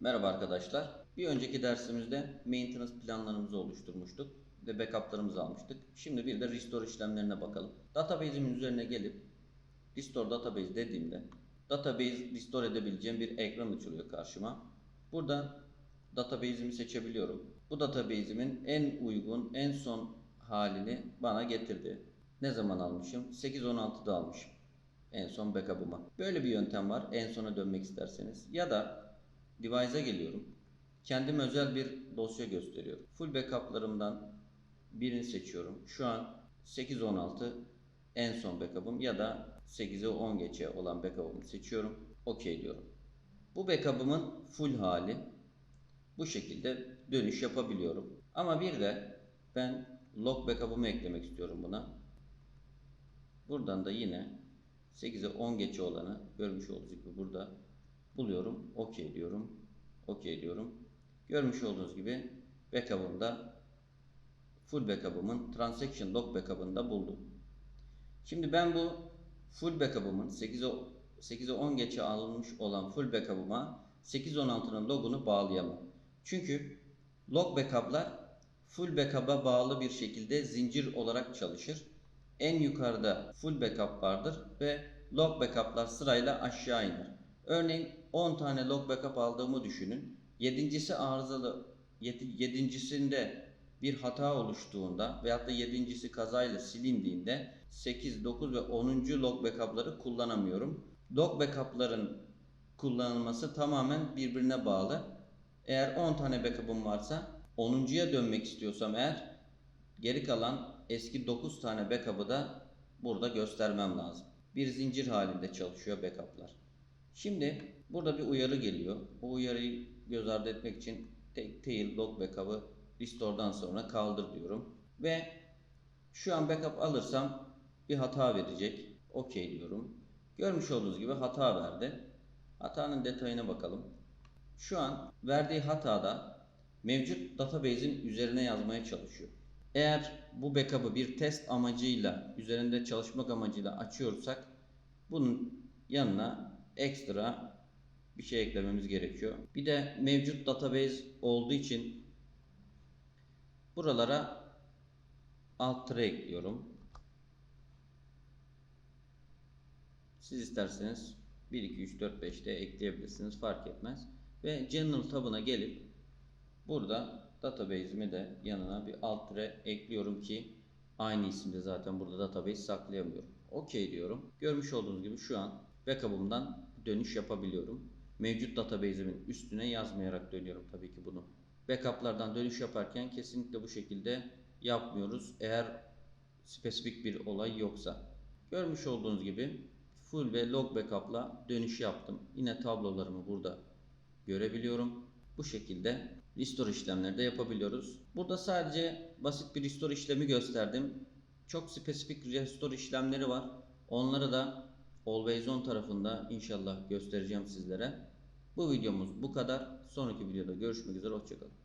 Merhaba arkadaşlar. Bir önceki dersimizde maintenance planlarımızı oluşturmuştuk ve backup'larımızı almıştık. Şimdi bir de restore işlemlerine bakalım. Database'imin üzerine gelip restore database dediğimde database restore edebileceğim bir ekran açılıyor karşıma. Burada database'imi seçebiliyorum. Bu database'imin en uygun, en son halini bana getirdi. Ne zaman almışım? 8.16'da almışım. En son backup'ıma. Böyle bir yöntem var. En sona dönmek isterseniz. Ya da device'a geliyorum. Kendim özel bir dosya gösteriyor. Full backup'larımdan birini seçiyorum. Şu an 8.16 en son backup'ım ya da 8'e 10 geçe olan backup'ımı seçiyorum. OK diyorum. Bu backup'ımın full hali. Bu şekilde dönüş yapabiliyorum. Ama bir de ben log backup'ımı eklemek istiyorum buna. Buradan da yine 8'e 10 geçe olanı görmüş olduğunuz gibi burada buluyorum. OK diyorum. OK diyorum. Görmüş olduğunuz gibi backup'ımda full backup'ımın transaction log backup'ını buldum. Şimdi ben bu full backup'ımın 8'e 8'e 10 geçe alınmış olan full backup'ıma 8.16'nın logunu bağlayamam. Çünkü log backup'lar full backup'a bağlı bir şekilde zincir olarak çalışır. En yukarıda full backup vardır ve log backup'lar sırayla aşağı iner. Örneğin 10 tane log backup aldığımı düşünün. Yedincisi arızalı, yedi- yedincisinde bir hata oluştuğunda veyahut da yedincisi kazayla silindiğinde 8, 9 ve 10. log backup'ları kullanamıyorum. Log backup'ların kullanılması tamamen birbirine bağlı. Eğer 10 tane backup'ım varsa 10.ya dönmek istiyorsam eğer geri kalan eski 9 tane backup'ı da burada göstermem lazım. Bir zincir halinde çalışıyor backup'lar. Şimdi burada bir uyarı geliyor. O uyarıyı göz ardı etmek için tek tail log backup'ı restore'dan sonra kaldır diyorum. Ve şu an backup alırsam bir hata verecek. OK diyorum. Görmüş olduğunuz gibi hata verdi. Hatanın detayına bakalım. Şu an verdiği hatada mevcut database'in üzerine yazmaya çalışıyor. Eğer bu backup'ı bir test amacıyla, üzerinde çalışmak amacıyla açıyorsak bunun yanına ekstra bir şey eklememiz gerekiyor. Bir de mevcut database olduğu için buralara alt tire ekliyorum. Siz isterseniz 1, 2, 3, 4, 5 de ekleyebilirsiniz fark etmez. Ve General tabına gelip burada database'imi de yanına bir alt tire ekliyorum ki aynı isimde zaten burada database saklayamıyorum. OK diyorum. Görmüş olduğunuz gibi şu an backup'ımdan dönüş yapabiliyorum. Mevcut database'imin üstüne yazmayarak dönüyorum tabii ki bunu. Backup'lardan dönüş yaparken kesinlikle bu şekilde yapmıyoruz. Eğer spesifik bir olay yoksa. Görmüş olduğunuz gibi full ve log backup'la dönüş yaptım. Yine tablolarımı burada görebiliyorum. Bu şekilde restore işlemleri de yapabiliyoruz. Burada sadece basit bir restore işlemi gösterdim. Çok spesifik restore işlemleri var. Onları da Always On tarafında inşallah göstereceğim sizlere. Bu videomuz bu kadar. Sonraki videoda görüşmek üzere. Hoşçakalın.